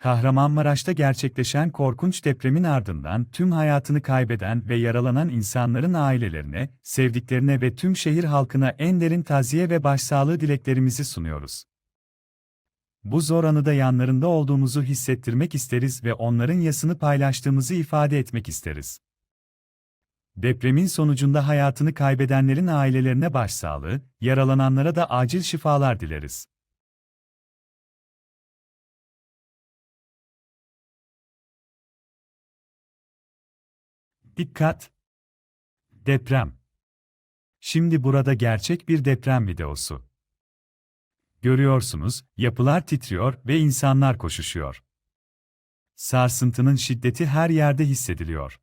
Kahramanmaraş'ta gerçekleşen korkunç depremin ardından tüm hayatını kaybeden ve yaralanan insanların ailelerine, sevdiklerine ve tüm şehir halkına en derin taziye ve başsağlığı dileklerimizi sunuyoruz. Bu zor anıda yanlarında olduğumuzu hissettirmek isteriz ve onların yasını paylaştığımızı ifade etmek isteriz. Depremin sonucunda hayatını kaybedenlerin ailelerine başsağlığı, yaralananlara da acil şifalar dileriz. Dikkat! Deprem. Şimdi burada gerçek bir deprem videosu. Görüyorsunuz, yapılar titriyor ve insanlar koşuşuyor. Sarsıntının şiddeti her yerde hissediliyor.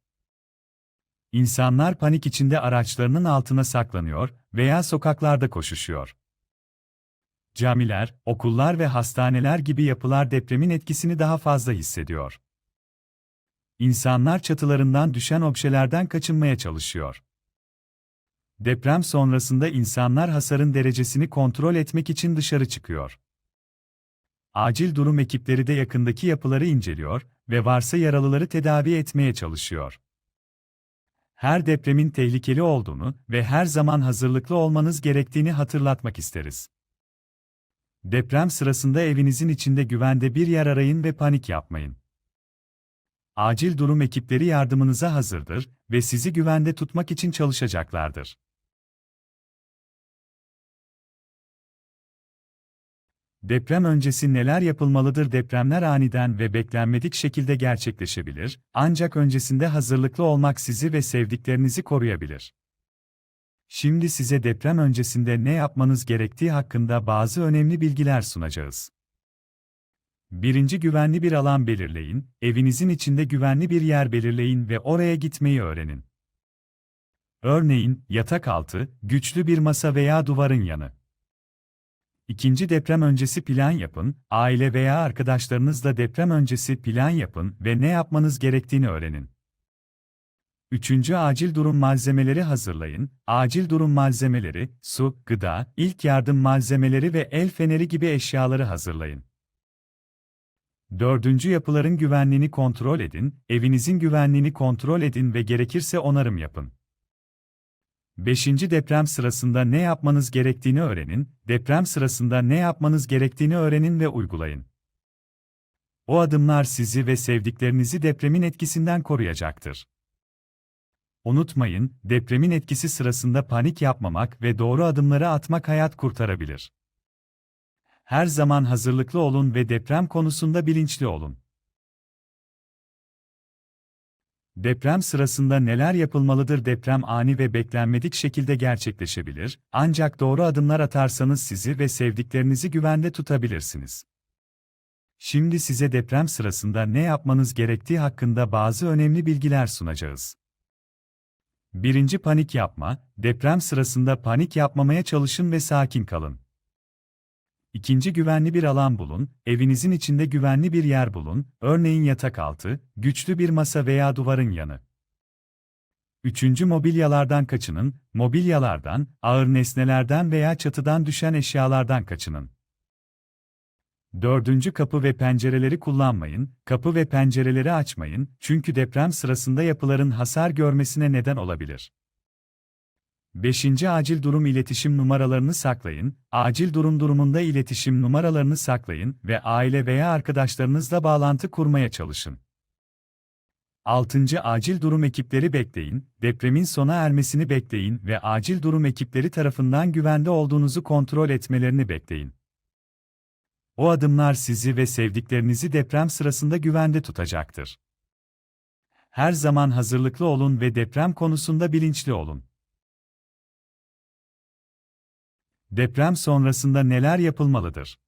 İnsanlar panik içinde araçlarının altına saklanıyor veya sokaklarda koşuşuyor. Camiler, okullar ve hastaneler gibi yapılar depremin etkisini daha fazla hissediyor. İnsanlar çatılarından düşen objelerden kaçınmaya çalışıyor. Deprem sonrasında insanlar hasarın derecesini kontrol etmek için dışarı çıkıyor. Acil durum ekipleri de yakındaki yapıları inceliyor ve varsa yaralıları tedavi etmeye çalışıyor. Her depremin tehlikeli olduğunu ve her zaman hazırlıklı olmanız gerektiğini hatırlatmak isteriz. Deprem sırasında evinizin içinde güvende bir yer arayın ve panik yapmayın. Acil durum ekipleri yardımınıza hazırdır ve sizi güvende tutmak için çalışacaklardır. Deprem öncesi neler yapılmalıdır? Depremler aniden ve beklenmedik şekilde gerçekleşebilir, ancak öncesinde hazırlıklı olmak sizi ve sevdiklerinizi koruyabilir. Şimdi size deprem öncesinde ne yapmanız gerektiği hakkında bazı önemli bilgiler sunacağız. Birinci güvenli bir alan belirleyin, evinizin içinde güvenli bir yer belirleyin ve oraya gitmeyi öğrenin. Örneğin, yatak altı, güçlü bir masa veya duvarın yanı. İkinci deprem öncesi plan yapın, aile veya arkadaşlarınızla deprem öncesi plan yapın ve ne yapmanız gerektiğini öğrenin. Üçüncü acil durum malzemeleri hazırlayın. Acil durum malzemeleri, su, gıda, ilk yardım malzemeleri ve el feneri gibi eşyaları hazırlayın. Dördüncü yapıların güvenliğini kontrol edin, evinizin güvenliğini kontrol edin ve gerekirse onarım yapın. Beşinci deprem sırasında ne yapmanız gerektiğini öğrenin, deprem sırasında ne yapmanız gerektiğini öğrenin ve uygulayın. O adımlar sizi ve sevdiklerinizi depremin etkisinden koruyacaktır. Unutmayın, depremin etkisi sırasında panik yapmamak ve doğru adımları atmak hayat kurtarabilir. Her zaman hazırlıklı olun ve deprem konusunda bilinçli olun. Deprem sırasında neler yapılmalıdır? Deprem ani ve beklenmedik şekilde gerçekleşebilir, ancak doğru adımlar atarsanız sizi ve sevdiklerinizi güvende tutabilirsiniz. Şimdi size deprem sırasında ne yapmanız gerektiği hakkında bazı önemli bilgiler sunacağız. Birinci panik yapma, deprem sırasında panik yapmamaya çalışın ve sakin kalın. İkinci güvenli bir alan bulun, evinizin içinde güvenli bir yer bulun, örneğin yatak altı, güçlü bir masa veya duvarın yanı. Üçüncü mobilyalardan kaçının, mobilyalardan, ağır nesnelerden veya çatıdan düşen eşyalardan kaçının. Dördüncü kapı ve pencereleri kullanmayın, kapı ve pencereleri açmayın çünkü deprem sırasında yapıların hasar görmesine neden olabilir. 5. Acil durum iletişim numaralarını saklayın. Acil durum durumunda iletişim numaralarını saklayın ve aile veya arkadaşlarınızla bağlantı kurmaya çalışın. 6. Acil durum ekipleri bekleyin. Depremin sona ermesini bekleyin ve acil durum ekipleri tarafından güvende olduğunuzu kontrol etmelerini bekleyin. O adımlar sizi ve sevdiklerinizi deprem sırasında güvende tutacaktır. Her zaman hazırlıklı olun ve deprem konusunda bilinçli olun. Deprem sonrasında neler yapılmalıdır?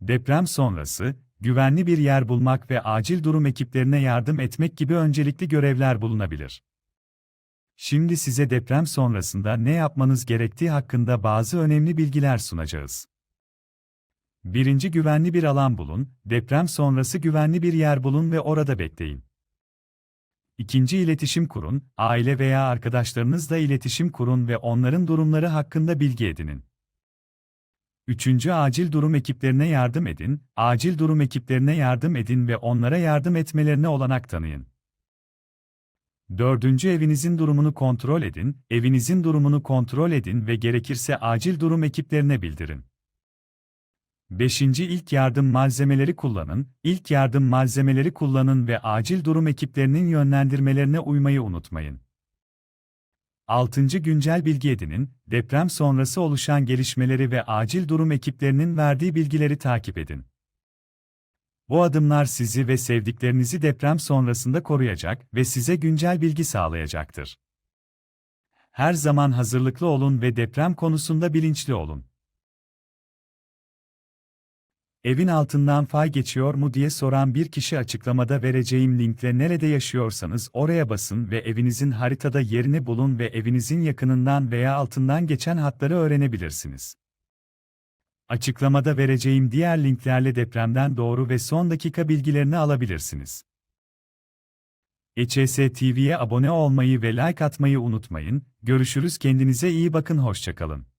Deprem sonrası, güvenli bir yer bulmak ve acil durum ekiplerine yardım etmek gibi öncelikli görevler bulunabilir. Şimdi size deprem sonrasında ne yapmanız gerektiği hakkında bazı önemli bilgiler sunacağız. Birinci güvenli bir alan bulun, deprem sonrası güvenli bir yer bulun ve orada bekleyin. İkinci iletişim kurun, aile veya arkadaşlarınızla iletişim kurun ve onların durumları hakkında bilgi edinin. Üçüncü acil durum ekiplerine yardım edin, acil durum ekiplerine yardım edin ve onlara yardım etmelerine olanak tanıyın. Dördüncü evinizin durumunu kontrol edin, evinizin durumunu kontrol edin ve gerekirse acil durum ekiplerine bildirin. Beşinci ilk yardım malzemeleri kullanın, ilk yardım malzemeleri kullanın ve acil durum ekiplerinin yönlendirmelerine uymayı unutmayın. 6. Güncel bilgi edinin, deprem sonrası oluşan gelişmeleri ve acil durum ekiplerinin verdiği bilgileri takip edin. Bu adımlar sizi ve sevdiklerinizi deprem sonrasında koruyacak ve size güncel bilgi sağlayacaktır. Her zaman hazırlıklı olun ve deprem konusunda bilinçli olun. Evin altından fay geçiyor mu diye soran bir kişi açıklamada vereceğim linkle nerede yaşıyorsanız oraya basın ve evinizin haritada yerini bulun ve evinizin yakınından veya altından geçen hatları öğrenebilirsiniz. Açıklamada vereceğim diğer linklerle depremden doğru ve son dakika bilgilerini alabilirsiniz. EÇS TV'ye abone olmayı ve like atmayı unutmayın. Görüşürüz kendinize iyi bakın hoşçakalın.